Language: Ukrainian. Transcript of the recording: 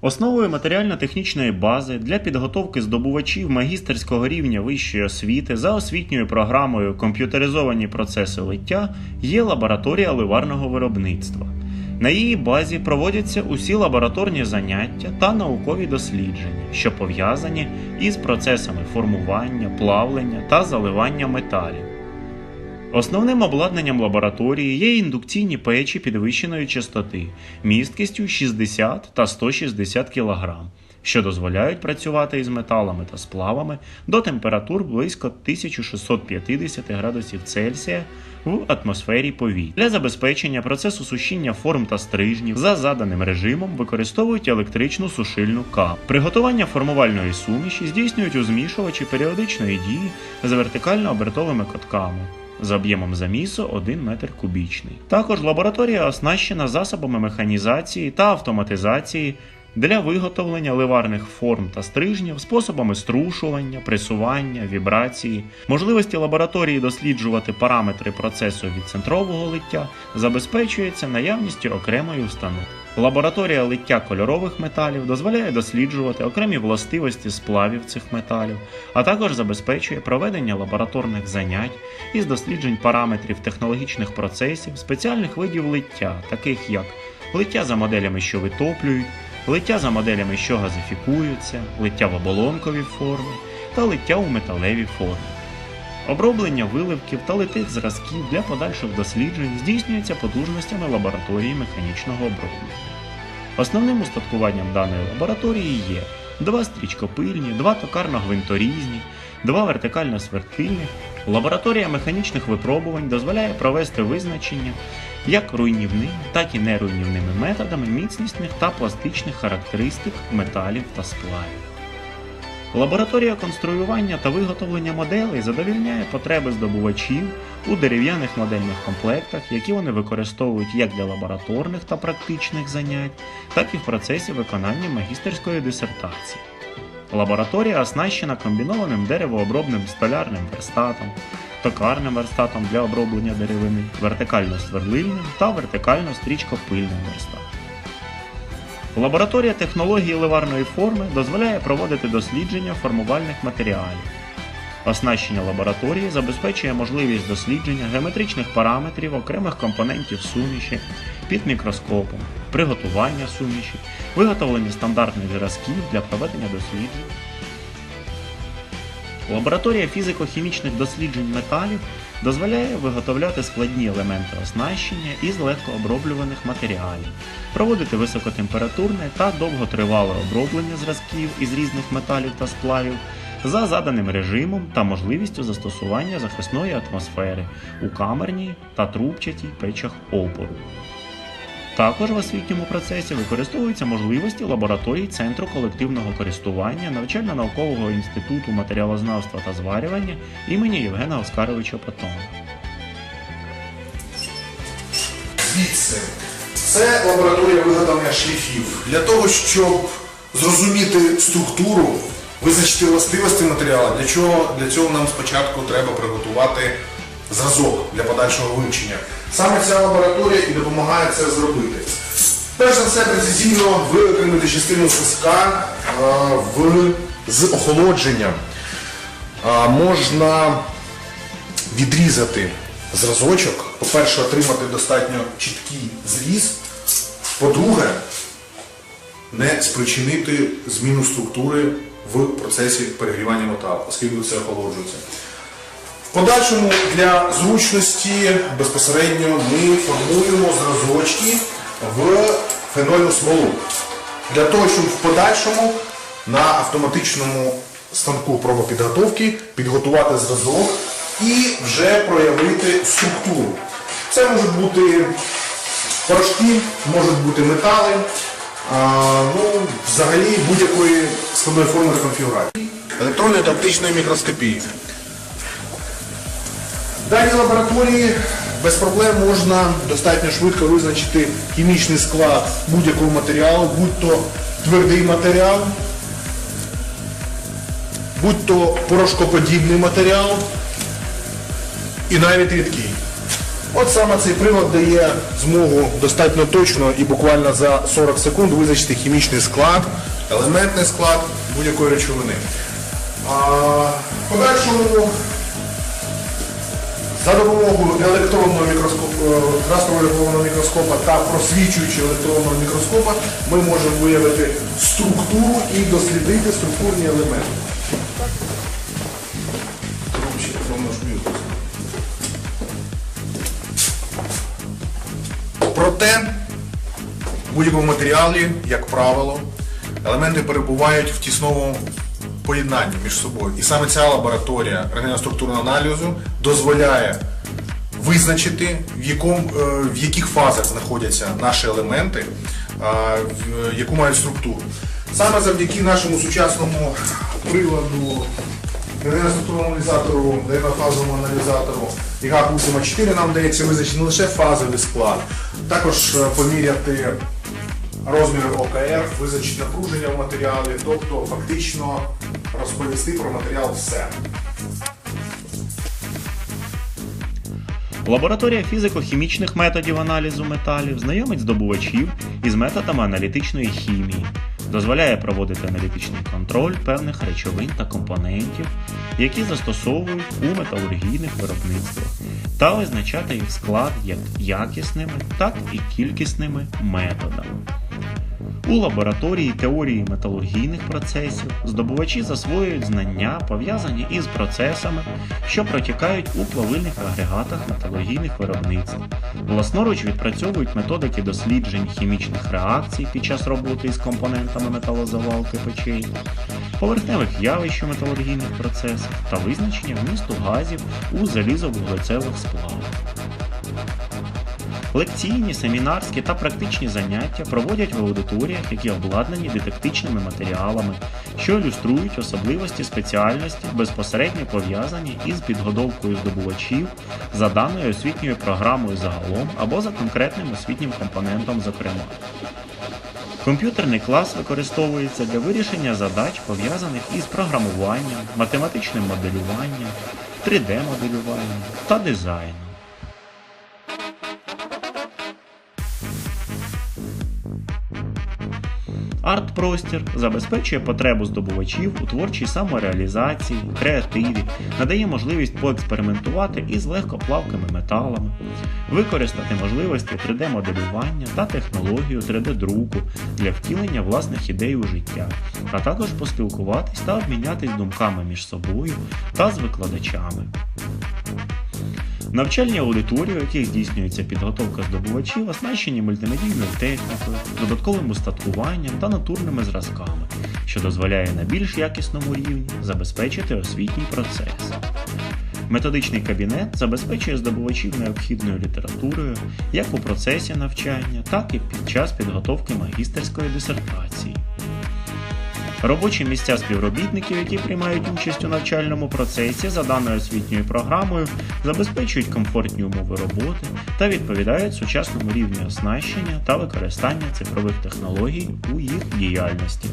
Основою матеріально-технічної бази для підготовки здобувачів магістерського рівня вищої освіти за освітньою програмою Комп'ютеризовані процеси лиття є лабораторія ливарного виробництва. На її базі проводяться усі лабораторні заняття та наукові дослідження, що пов'язані із процесами формування, плавлення та заливання металів. Основним обладнанням лабораторії є індукційні печі підвищеної частоти місткістю 60 та 160 кг, що дозволяють працювати із металами та сплавами до температур близько 1650 градусів Цельсія в атмосфері повітря. Для забезпечення процесу сушіння форм та стрижнів за заданим режимом використовують електричну сушильну камеру. Приготування формувальної суміші здійснюють у змішувачі періодичної дії з вертикально-обертовими котками з об'ємом замісу 1 метр кубічний. Також лабораторія оснащена засобами механізації та автоматизації для виготовлення ливарних форм та стрижнів, способами струшування, пресування, вібрації. Можливості лабораторії досліджувати параметри процесу відцентрового лиття забезпечується наявністю окремої установи. Лабораторія лиття кольорових металів дозволяє досліджувати окремі властивості сплавів цих металів, а також забезпечує проведення лабораторних занять із досліджень параметрів технологічних процесів, спеціальних видів лиття, таких як лиття за моделями, що витоплюють, лиття за моделями, що газифікуються, лиття в оболонкові форми та лиття у металеві форми. Оброблення виливків та литих зразків для подальших досліджень здійснюється потужностями лабораторії механічного оброблення. Основним устаткуванням даної лабораторії є два стрічкопильні, два токарно-гвинторізні, два вертикально свертильні. Лабораторія механічних випробувань дозволяє провести визначення як руйнівними, так і неруйнівними методами міцнісних та пластичних характеристик металів та сплавів. Лабораторія конструювання та виготовлення моделей задовільняє потреби здобувачів у дерев'яних модельних комплектах, які вони використовують як для лабораторних та практичних занять, так і в процесі виконання магістерської дисертації. Лабораторія оснащена комбінованим деревообробним столярним верстатом, токарним верстатом для оброблення деревини, вертикально-сверлильним та вертикально-стрічкопильним верстатом. Лабораторія технології ливарної форми дозволяє проводити дослідження формувальних матеріалів. Оснащення лабораторії забезпечує можливість дослідження геометричних параметрів окремих компонентів суміші під мікроскопом, приготування суміші, виготовлення стандартних зразків для проведення досліджень. Лабораторія фізико-хімічних досліджень металів дозволяє виготовляти складні елементи оснащення із легкооброблюваних матеріалів, проводити високотемпературне та довготривале оброблення зразків із різних металів та сплавів за заданим режимом та можливістю застосування захисної атмосфери у камерній та трубчатій печах опору. Також в освітньому процесі використовуються можливості лабораторій Центру колективного користування навчально-наукового інституту матеріалознавства та зварювання імені Євгена Оскаровича Патона. Звідси. Це лабораторія виготовлення шліфів. Для того, щоб зрозуміти структуру, визначити властивості матеріалу, для чого для цього нам спочатку треба приготувати зразок для подальшого вивчення. Саме ця лабораторія і допомагає це зробити. Перш за все, прецизійно виокремити частину соска е, в, з охолодженням. Е, можна відрізати зразочок, по-перше, отримати достатньо чіткий зріз, по-друге, не спричинити зміну структури в процесі перегрівання металу, оскільки це охолоджується. Подальшому для зручності безпосередньо ми формуємо зразочки в фенольну смолу. Для того, щоб в подальшому на автоматичному станку пробопідготовки підготувати зразок і вже проявити структуру. Це можуть бути порошки, можуть бути метали, а, ну, взагалі будь-якої складної форми конфігурації. Електронної та оптичної мікроскопії. В даній лабораторії без проблем можна достатньо швидко визначити хімічний склад будь-якого матеріалу, будь то твердий матеріал, будь то порошкоподібний матеріал і навіть рідкий. От саме цей прилад дає змогу достатньо точно і буквально за 40 секунд визначити хімічний склад, елементний склад будь-якої речовини. А, подальшому за допомогою електронного мікроскопа, красного електронного мікроскопа та просвічуючого електронного мікроскопа ми можемо виявити структуру і дослідити структурні елементи. Проте в будь-якому матеріалі, як правило, елементи перебувають в тісному поєднанні між собою. І саме ця лабораторія рентгеноструктурного аналізу дозволяє визначити, в, якому, е, в яких фазах знаходяться наші елементи, яку мають структуру. Саме завдяки нашому сучасному приладу рентгеноструктурному аналізатору, ДНК-фазовому аналізатору Ультима 4 нам дається визначити не лише фазовий склад, також е, поміряти розміри ОКР, визначити напруження в матеріалі, тобто фактично розповісти про матеріал все. Лабораторія фізико-хімічних методів аналізу металів знайомить здобувачів із методами аналітичної хімії, дозволяє проводити аналітичний контроль певних речовин та компонентів, які застосовують у металургійних виробництвах, та визначати їх склад як якісними, так і кількісними методами. У лабораторії теорії металургійних процесів здобувачі засвоюють знання, пов'язані із процесами, що протікають у плавильних агрегатах металургійних виробництв. Власноруч відпрацьовують методики досліджень хімічних реакцій під час роботи із компонентами металозавалки печей, поверхневих явищ у металургійних процесах та визначення вмісту газів у залізовуглецевих сплавах. Лекційні, семінарські та практичні заняття проводять в аудиторіях, які обладнані дидактичними матеріалами, що ілюструють особливості спеціальності, безпосередньо пов'язані із підготовкою здобувачів за даною освітньою програмою загалом або за конкретним освітнім компонентом, зокрема. Комп'ютерний клас використовується для вирішення задач, пов'язаних із програмуванням, математичним моделюванням, 3D-моделюванням та дизайном. Арт-простір забезпечує потребу здобувачів у творчій самореалізації, креативі, надає можливість поекспериментувати із легкоплавкими металами, використати можливості 3D-моделювання та технологію 3D-друку для втілення власних ідей у життя, а також поспілкуватись та обмінятись думками між собою та з викладачами. Навчальні аудиторії, у яких здійснюється підготовка здобувачів, оснащені мультимедійною технікою, додатковим устаткуванням та натурними зразками, що дозволяє на більш якісному рівні забезпечити освітній процес. Методичний кабінет забезпечує здобувачів необхідною літературою як у процесі навчання, так і під час підготовки магістерської дисертації. Робочі місця співробітників, які приймають участь у навчальному процесі за даною освітньою програмою, забезпечують комфортні умови роботи та відповідають сучасному рівню оснащення та використання цифрових технологій у їх діяльності.